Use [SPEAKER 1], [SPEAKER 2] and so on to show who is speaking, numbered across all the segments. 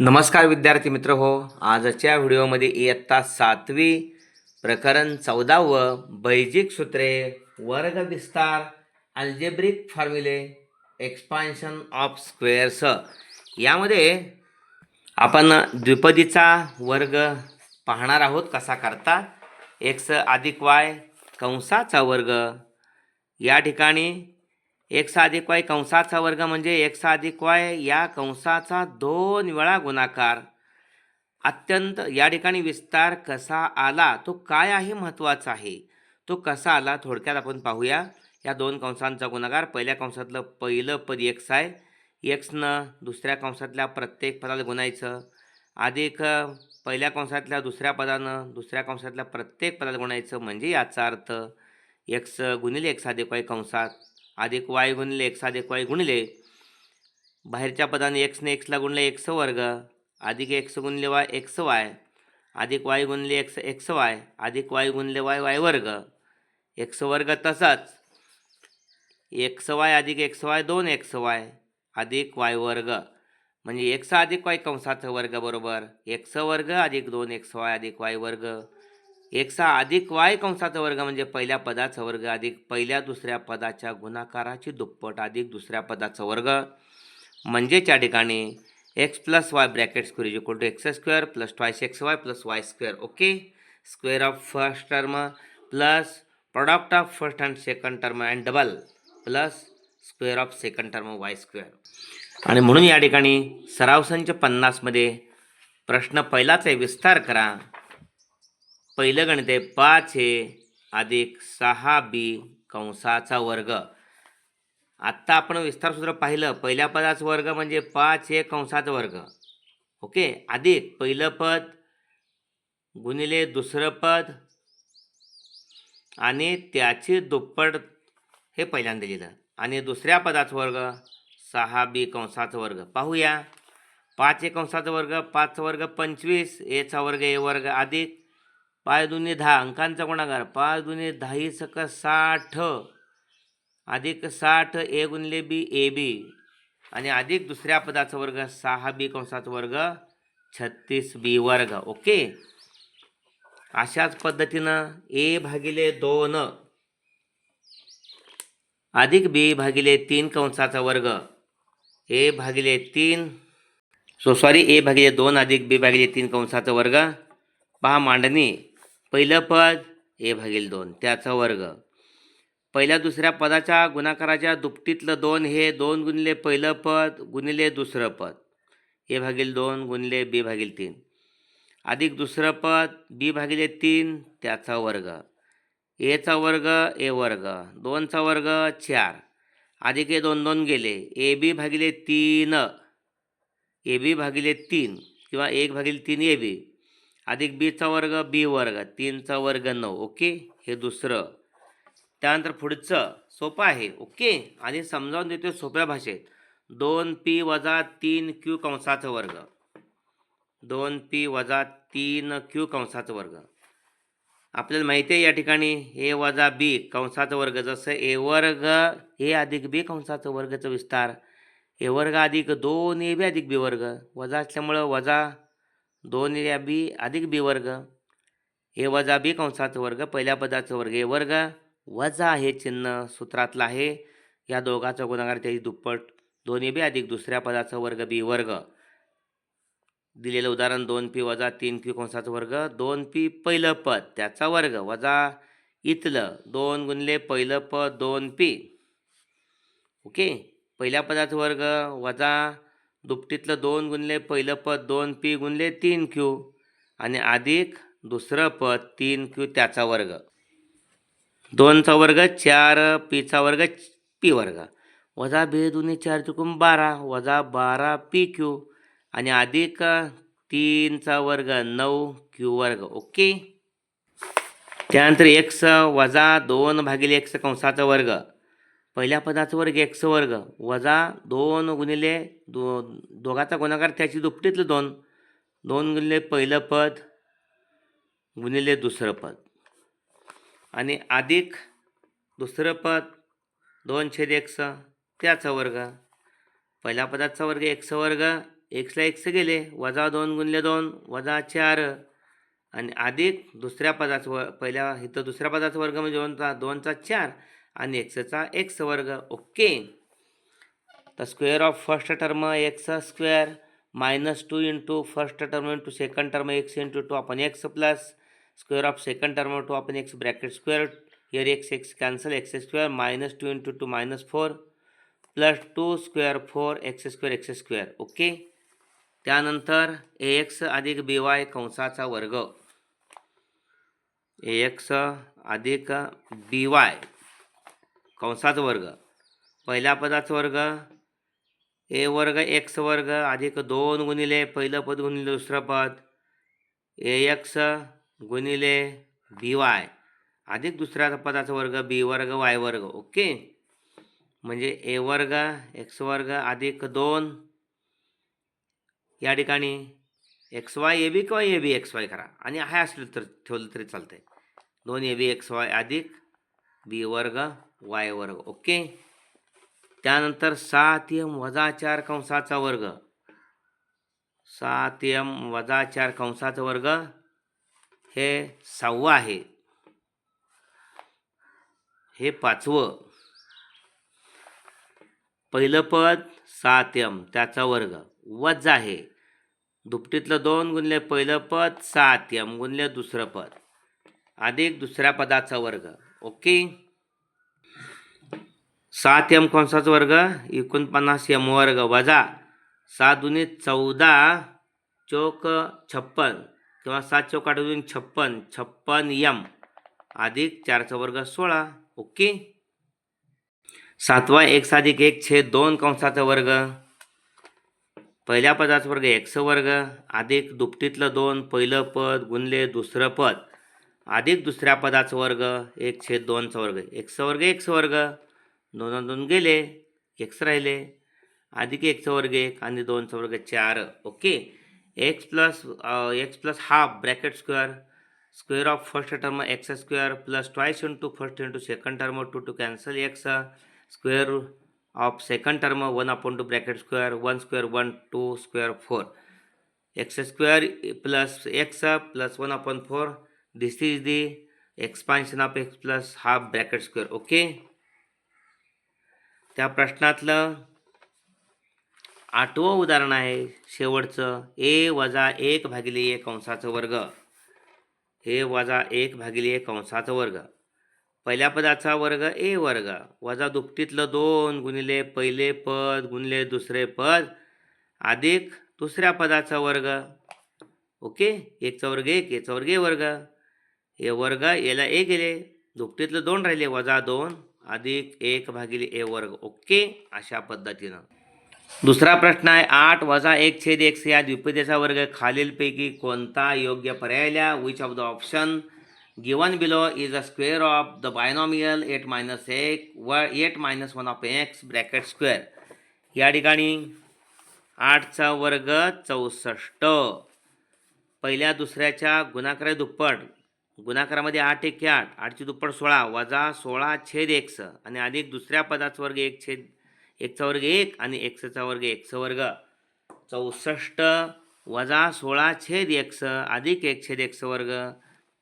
[SPEAKER 1] नमस्कार विद्यार्थी मित्र हो आजच्या व्हिडिओमध्ये इयत्ता सातवी प्रकरण चौदावं बैजिक सूत्रे वर्ग विस्तार अल्जेब्रिक फॉर्म्युले एक्सपान्शन ऑफ स्क्वेअर्स यामध्ये आपण द्विपदीचा वर्ग पाहणार आहोत कसा करता? एक्स अधिक वाय कंसाचा वर्ग. या ठिकाणी एक्स अधिक वाय कंसाचा वर्ग म्हणजे एक्स अधिक वाय या कंसाचा दोन वेळा गुणाकार. अत्यंत या ठिकाणी विस्तार कसा आला तो काय आहे महत्त्वाचा आहे? तो कसा आला थोडक्यात आपण पाहूया. या दोन कंसांचा गुणाकार पहिल्या कंसातलं पहिलं पद एक्स आहे. एक्सनं दुसऱ्या कंसातल्या प्रत्येक पदाला गुणायचं. अधिक पहिल्या कंसातल्या दुसऱ्या पदानं दुसऱ्या कंसातल्या प्रत्येक पदाला गुणायचं म्हणजे याचा अर्थ एक्स गुणिले एक्स अधिक वाय कंसात. अधिक वाय गुणिले एक्स अधिक वाय गुणिले. बाहेरच्या पदाने एक्सने एक्सला गुणले एक्स वर्ग अधिक एक्स गुणले वाय एक्स वाय अधिक वाय गुणले एक्स एक्स वाय अधिक वाय गुणले वाय वाय वर्ग. एक्स वर्ग तसाच. एक्स वाय अधिक एक्स वाय दोन एक्स वाय अधिक वाय वर्ग. म्हणजे एक्स अधिक वाय कंसाचा वर्ग बरोबर. एक्स वर्ग अधिक दोन एक्स वाय अधिक वाय वर्ग. एकसा अधिक वाय कंसाचा वर्ग म्हणजे पहिल्या पदाचा वर्ग अधिक पहिल्या दुसऱ्या पदाच्या गुणाकाराची दुप्पट अधिक दुसऱ्या पदाचा वर्ग. म्हणजेच या ठिकाणी x plus y bracket square is equal to x square plus twice x y plus y square okay square of first term plus product of first and second term and double plus square of second term y square आणि म्हणून या ठिकाणी सराव संच पन्नासमध्ये प्रश्न पहिलाच आहे विस्तार करा. पहिलं गणित आहे पाच हे अधिक सहा बी कंसाचा वर्ग. आत्ता आपण विस्तारसूत्र पाहिलं पहिल्या पदाचा वर्ग म्हणजे पाच हे कंसाचा वर्ग. ओके? अधिक पहिलं पद गुणिले दुसरं पद आणि त्याची दुप्पट हे पहिल्यांदा लिहिलं. आणि दुसऱ्या पदाचा वर्ग सहा बी कंसाचा वर्ग. पाहूया. पाच एक कंसाचा वर्ग पाचचा वर्ग पंचवीस एचा वर्ग ए वर्ग अधिक पाच दुने दहा अंकांचा गुणाकार. पाच दुने दहाही सक साठ. अधिक साठ ए गुणले बी ए बी. आणि अधिक दुसऱ्या पदाचा वर्ग सहा बी कंसाचा वर्ग छत्तीस बी वर्ग. ओके? अशाच पद्धतीनं ए भागिले दोन. अधिक बी भागिले तीन कंसाचा वर्ग. ए भागिले तीन. सो सॉरी ए भागिले दोन अधिक बी भागिले तीन कंसाचा वर्ग. पहा मांडणी. पहिलं पद ए भागील दोन त्याचा वर्ग. पहिल्या दुसऱ्या पदाच्या गुणाकाराच्या दुपटीतलं दोन हे दोन गुणिले पहिलं पद गुणिले दुसरं पद. ए भागील दोन गुणिले बी भागील तीन. अधिक दुसरं पद बी भागिले तीन त्याचा वर्ग. एचा वर्ग ए वर्ग. दोनचा वर्ग चार. अधिक ए दोन दोन गेले. ए बी भागिले तीन. ए बी भागिले तीन किंवा एक भागिले तीन ए बी. अधिक बीचा वर्ग बी वर्ग तीनचा वर्ग नऊ ओके? हे दुसरं. त्यानंतर पुढचं सोपं आहे ओके? आणि समजावून देतो सोप्या भाषेत. दोन पी वजा तीन क्यू कंसाचा वर्ग. दोन पी वजा तीन क्यू कंसाचा वर्ग. आपल्याला माहिती आहे या ठिकाणी ए वजा बी कंसाचा वर्ग जसं ए वर्ग ए अधिक बी कंसाचा वर्गाचा विस्तार. ए वर्ग अधिक दोन ए बी अधिक बी वर्ग. वजा असल्यामुळं वजा दोन या बी अधिक बी वर्ग. ए वजा बी कंसाचा वर्ग पहिल्या पदाचा वर्ग. ए वर्ग वजा हे चिन्ह सूत्रातलं आहे. या दोघाचा गुणाकार त्याची दुप्पट. दोन्ही बी अधिक दुसऱ्या पदाचा वर्ग बी वर्ग. दिलेलं उदाहरण दोन पी वजा तीन पी कंसाचा वर्ग दोन पी पहिलं पद त्याचा वर्ग वजा इथलं दोन गुणले पहिलं पद दोन पी. ओके? पहिल्या पदाचा वर्ग वजा दुपटीतलं दोन गुणले पहिलं पद दोन पी गुणले तीन क्यू. आणि अधिक दुसरं पद तीन क्यू त्याचा वर्ग. दोनचा वर्ग चार पीचा वर्ग पी वर्ग. वजा बे दुनी चार चुकून बारा वजा बारा पी क्यू. आणि अधिक तीनचा वर्ग नऊ क्यू वर्ग ओके? त्यानंतर एक्स वजा दोन भागिले एक्स कंसाचा वर्ग. पहिल्या पदाचा वर्ग एक्स वर्ग वजा दोन गुणिले दो दोघाचा गुणाकार त्याची दुपटीतलं दोन. दोन गुणिले पहिलं पद गुणिले दुसरं पद. आणि अधिक दुसरं पद दोन छेद एक्स त्याचा वर्ग. पहिल्या पदाचा वर्ग एक्स वर्ग एक्सला एक्स गेले वजा दोन गुणले दोन वजा चार. आणि अधिक दुसऱ्या पदाचा व पहिल्या इथं दुसऱ्या पदाचा वर्ग म्हणजे दोनचा दोनचा चार. आणि एक्सचा एक्स वर्ग ओके. तर square of first term x square minus two into first term into second term x into two आपण x plus square of second term two आपण x bracket square here x x cancel x square minus two into two minus four plus two square four x square x square okay त्यानंतर ए x अधिक बी Y कंसाचा वर्ग. ए x अधिक बी Y कंसाचा वर्ग. पहिल्या पदाचा वर्ग ए वर्ग एक्स वर्ग अधिक दोन गुणिले पहिलं पद गुणिले दुसरं पद. ए एक्स गुणिले बी वाय. अधिक दुसऱ्या पदाचा वर्ग बी वर्ग वाय वर्ग ओके? म्हणजे ए वर्ग एक्स वर्ग अधिक दोन. या ठिकाणी एक्स वाय ए बी किंवा ए बी एक्स वाय करा. आणि हाय असलं तर ठेवलं तरी चालतं आहे दोन ए बी एक्स वाय अधिक बी वर्ग वाय वर्ग ओके? त्यानंतर सात एम वजा चार कंसाचा वर्ग. सात एम वजा चार कंसाचा वर्ग हे सहावं आहे. हे पाचवं. पहिलं पद सात एम त्याचा वर्ग. वजा आहे. दुपटीतलं दोन गुणले पहिलं पद सात एम गुणले दुसरं पद. अधिक दुसऱ्या पदाचा वर्ग ओके? सात एम कंसाचा वर्ग? एकोणपन्नास एम वर्ग वजा सात दुनी चौदा चौक छप्पन किंवा सात चौक आठ दोन छप्पन छप्पन यम अधिक चारचा वर्ग सोळा. ओके? सातवा एक साधिक एक छेद दोन कंसाचा वर्ग. पहिल्या पदाचा वर्ग एक्स वर्ग अधिक दुपटीतलं दोन पहिलं पद गुणले दुसरं पद. अधिक दुसऱ्या पदाचा वर्ग एक छेद दोनचा वर्ग एक्स वर्ग एक्स वर्ग. दोन दोन गेले एक्स राहिले. अधिक एकचा वर्ग एक आणि दोनचा वर्ग चार okay? X plus x plus half bracket square square of first term x square plus twice into first into second term two two cancel x square of second term one upon two bracket square one square one two square four x square plus x plus one upon four this is the expansion of x plus half bracket square okay त्या प्रश्नातलं आठवं उदाहरण आहे शेवटचं. ए वजा एक भागिले एक कंसाचं वर्ग. ए वजा एक भागिले एक कंसाचा वर्ग. पहिल्या पदाचा वर्ग ए वर्ग. वजा दुपटीतलं दोन गुणिले पहिले पद गुणिले दुसरे पद. अधिक दुसऱ्या पदाचा वर्ग. ओके? एकचा वर्ग एक याचा वर्ग ए वर्ग. ए वर्ग याला ए गेले. दुपटीतलं दोन राहिले. वजा दोन. अधिक एक भागिले ए वर्ग. ओके? अशा पद्धतीनं. दुसरा प्रश्न आहे आठ वजा एक छेद एक्स या द्विपदेचा वर्ग खालीलपैकी कोणता योग्य पर्यायला which of the option given below is a square of the binomial eight minus एक व eight minus one of x bracket square या ठिकाणी आठचा वर्ग चौसष्ट. पहिल्या दुसऱ्याच्या गुणाकारा दुप्पट. गुणाकारामध्ये आठ एक आठ. आठची दुप्पट सोळा. वजा सोळा छेद एक्स आणि अधिक दुसऱ्या पदाचा वर्ग एक छेद एकचा वर्ग एक आणि एक्सचा वर्ग एक्स वर्ग. चौसष्ट. वजा सोळा छेद एक्स अधिक एक छेद एक्स वर्ग.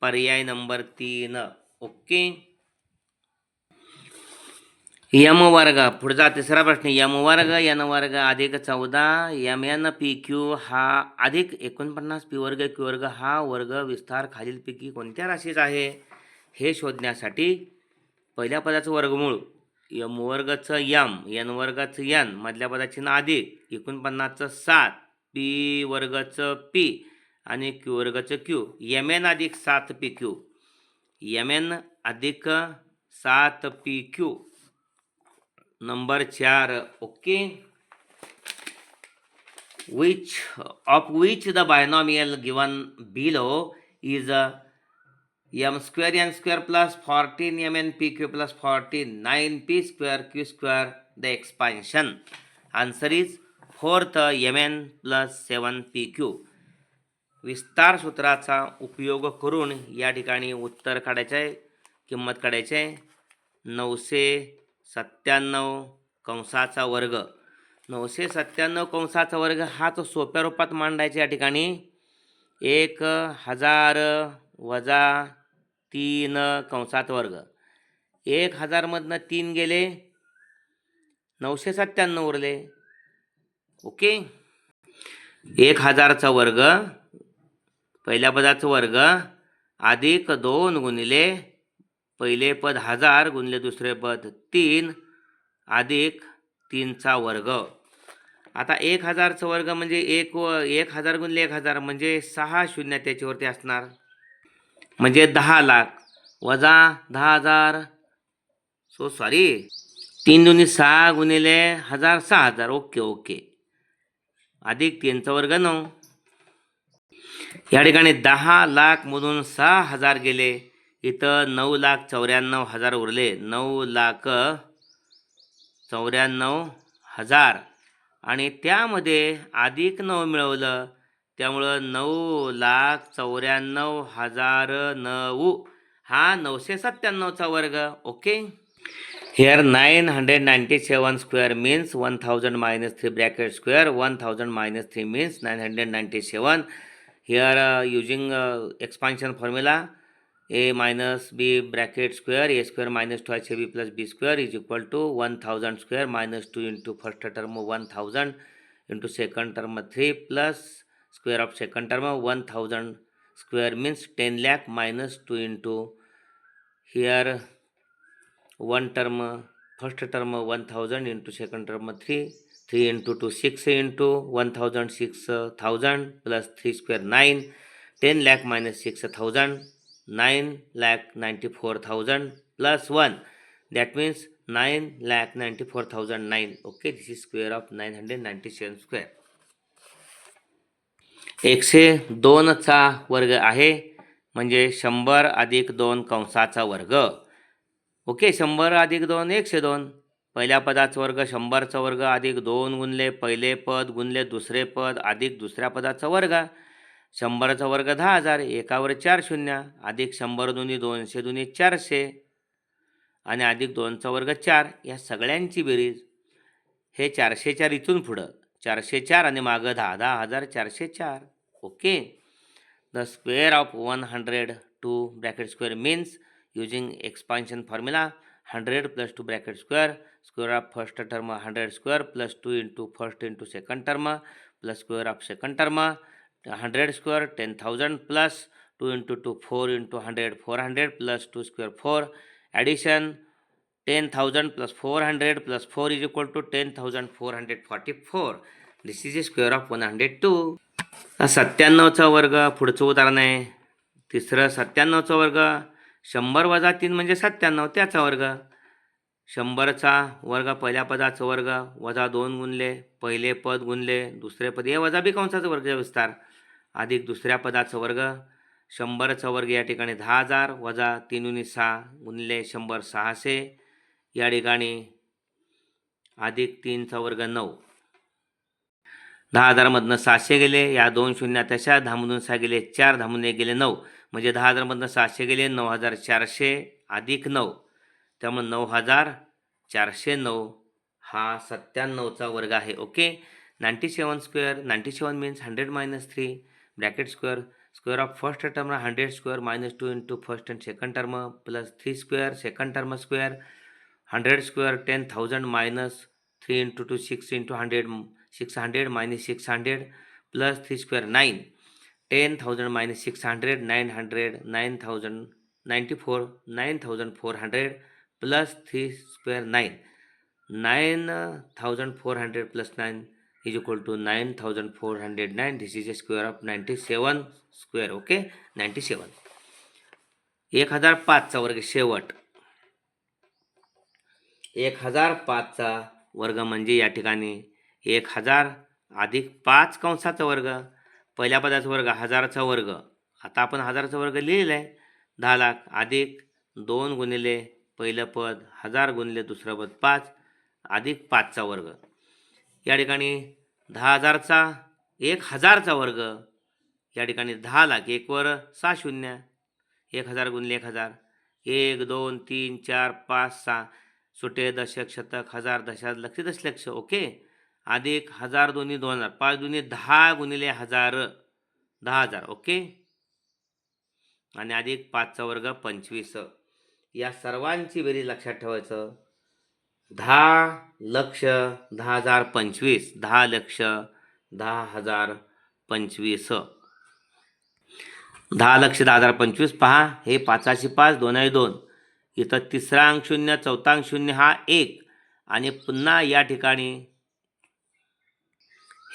[SPEAKER 1] पर्याय नंबर तीन. ओके? यम वर्ग पुढचा तिसरा प्रश्न. यम वर्ग यन वर्ग अधिक चौदा यम एन पी क्यू हा अधिक एकोणपन्नास पी वर्ग क्यू वर्ग हा वर्ग विस्तार खालीलपैकी कोणत्या राशीचा आहे? हे शोधण्यासाठी पहिल्या पदाचं वर्गमूळ यम वर्गाचं यम यन वर्गाचं यन मधल्या पदाची ना अधिक एकोणपन्नासचं सात पी वर्गाचं पी आणि क्यू वर्गाचं क्यू. यम एन अधिक सात पी क्यू. यम एन अधिक सात पी क्यू. नंबर चार okay? Which of which the binomial given below is m square m square plus fourteen m n p q plus fourteen nine p square q square the expansion answer is fourth m n plus seven p q विस्तार सूत्राचा उपयोग करून या ठिकाणी उत्तर काढायचं आहे किंमत काढायची आहे नऊशे सत्त्याण्णव कंसाचा वर्ग. नऊशे सत्त्याण्णव कंसाचा वर्ग हा तो सोप्या रूपात मांडायचा या ठिकाणी. एक हजार वजा तीन कंसात वर्ग. एक हजारमधनं तीन गेले. नऊशे सत्त्याण्णव उरले. ओके? एक हजारचा वर्ग पहिल्या पदाचा वर्ग अधिक दोन गुणिले पहिले पद हजार गुणले दुसरे पद तीन अधिक तीनचा वर्ग. आता एक हजारचा वर्ग म्हणजे एक व एक हजार गुणले एक हजार म्हणजे सहा शून्य त्याच्यावरती असणार. म्हणजे दहा लाख वजा दहा हजार सो सॉरी तीन दुनी सहा गुणिले हजार सहा हजार ओके ओके अधिक तीनचा वर्ग नऊ. या ठिकाणी दहा लाखमधून सहा हजार गेले. इथं नऊ लाख चौऱ्याण्णव हजार उरले. नऊ लाख चौऱ्याण्णव हजार. आणि त्यामध्ये अधिक नऊ मिळवलं. त्यामुळं नऊ लाख चौऱ्याण्णव हजार नऊ. हा नऊशे सत्त्याण्णवचा वर्ग. Okay? Here nine hundred ninety seven square means one thousand minus three bracket square one thousand minus three means nine hundred ninety seven here using expansion formula a minus b bracket square a square minus twice a b plus b square is equal to one thousand square minus two into first term one thousand into second term three plus square of second term one thousand square means ten lakh minus two into here one term first term one thousand into second term three three into two six into one thousand six thousand plus three square nine ten lakh minus six thousand nine lakh ninety four thousand plus one. That means nine lakh ninety four thousand nine okay this is square of nine hundred ninety seven square एकशे दोनचा वर्ग आहे म्हणजे शंभर अधिक दोन कंसाचा वर्ग. ओके शंभर अधिक दोन एकशे दोन. पहिल्या पदाचा वर्ग शंभरचा वर्ग अधिक दोन गुणले पहिले पद गुणले दुसरे पद अधिक दुसऱ्या पदाचा वर्ग. शंभराचा वर्ग दहा हजार एकावर चार शून्य अधिक शंभर दोन्ही दोनशे दोन्ही चारशे आणि अधिक दोनचा वर्ग चार या सगळ्यांची बेरीज. हे चारशे चार इथून पुढं. चारशे चार आणि मागं दहा दहा हजार चारशे चार. Okay. The square of one hundred two bracket square means using expansion formula hundred plus two bracket square square of first term hundred square plus two into first into second term plus square of second term hundred square ten thousand plus two into two four into hundred four hundred plus two square four. Addition ten thousand plus four hundred plus four is equal to ten thousand four hundred forty four. This is a square of one hundred two सत्त्याण्णवचा वर्ग पुढचं उदाहरण आहे. तिसरं सत्त्याण्णवचा वर्ग. शंभर वजा तीन म्हणजे सत्त्याण्णव त्याचा वर्ग. शंभरचा वर्ग पहिल्या पदाचा वर्ग. वजा दोन गुणले पहिले पद गुणले दुसरे पद. हे वजा बी कंसाचा वर्ग विस्तार. अधिक दुसऱ्या पदाचा वर्ग शंभरचा वर्ग या ठिकाणी दहा हजार वजा तीन सहा गुणले शंभर सहाशे. या ठिकाणी अधिक तीनचा वर्ग नऊ. दहा हजारमधनं सहाशे गेले या दोन शून्य तशा धामधून सहा गेले चार धामून एक गेले नऊ. म्हणजे दहा हजारमधनं सहाशे गेले नऊ हजार चारशे अधिक नऊ. त्यामुळे नऊ हजार चारशे नऊ हा सत्त्याण्णवचा वर्ग आहे okay? Ninety seven square ninety seven means hundred minus three bracket square square of first term hundred square minus two into first and second term plus three square second term square hundred square ten thousand minus three into two six into hundred six hundred minus six hundred plus three square nine ten thousand minus six hundred nine hundred nine thousand ninety four nine thousand four hundred plus three square nine nine thousand four hundred plus nine is equal to nine thousand four hundred nine this is a square of ninety seven square okay ninety seven एक हजार पाचचा वर्ग शेवट. एक हजार पाचचा वर्ग म्हणजे या ठिकाणी एक हजार अधिक पाच कंसाचा वर्ग. पहिल्या पदाचा वर्ग हजाराचा वर्ग. आता आपण हजाराचा वर्ग लिहिलेला आहे दहा लाख अधिक दोन गुणिले पहिलं पद हजार गुणिले दुसरं पद पाच. अधिक पाचचा वर्ग. या ठिकाणी दहा हजारचा एक हजारचा वर्ग. या ठिकाणी दहा लाख एकवर सहा शून्य. एक हजार गुणले एक हजार. एक दोन तीन चार पाच सहा. सुटे दशक शतक हजार दशा लक्ष दशलक्ष ओके? अधिक हजार दोन्ही दोन हजार. पाच दोन्ही दहा गुणिले हजार. दहा हजार ओके? आणि अधिक पाचचा वर्ग पंचवीस. या सर्वांची बेरीज लक्षात ठेवायचं. दहा लक्ष दहा हजार पंचवीस दहा लक्ष दहा हजार पंचवीस. दहा लक्ष दहा हजार पंचवीस पहा हे पाचाशी पाच दोन आहे दोन. इथं तिसरा अंक शून्य चौथा अंक शून्य हा एक. आणि पुन्हा या ठिकाणी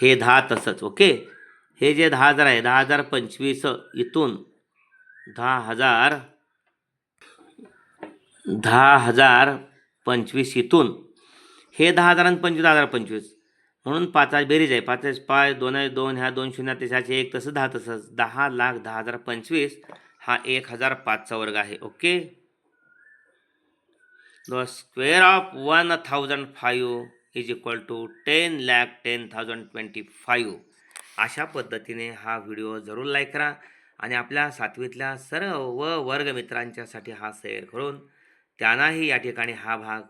[SPEAKER 1] हे दहा तसंच ओके? हे जे दहा हजार आहे दहा हजार पंचवीस इथून दहा हजार दहा हजार पंचवीस इथून. हे दहा हजारांना पंचवीस दहा हजार पंचवीस. म्हणून पाच बेरीज आहे. पाच पाच दोन आहे दोन ह्या दोन शून्य त्याच्याचे एक तसं दहा तसंच दहा लाख दहा हजार पंचवीस हा एक हजार पाचचा वर्ग आहे. Okay? The square of one thousand five is equal to ten lakh ten thousand twenty five अशा पद्धतीने हा व्हिडिओ जरूर लाईक करा आणि आपल्या सातवीतल्या सर्व वर्गमित्रांच्यासाठी हा शेअर करून त्यांनाही या ठिकाणी हा भाग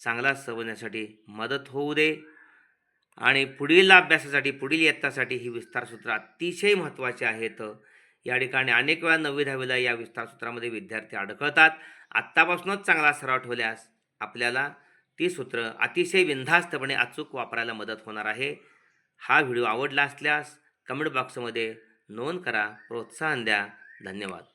[SPEAKER 1] चांगला समजण्यासाठी मदत होऊ दे. आणि पुढील अभ्यासासाठी पुढील इयत्तासाठी ही विस्तारसूत्र अतिशय महत्त्वाची आहेत. या ठिकाणी अनेक वेळा नववी दहावीला या विस्तारसूत्रामध्ये विद्यार्थी अडकळतात. आत्तापासूनच चांगला सराव ठेवल्यास आपल्याला ती सूत्र अतिशय बिनधास्तपणे अचूक वापरायला मदत होणार आहे. हा व्हिडिओ आवडला असल्यास कमेंट बॉक्समध्ये नोंद करा प्रोत्साहन द्या. धन्यवाद.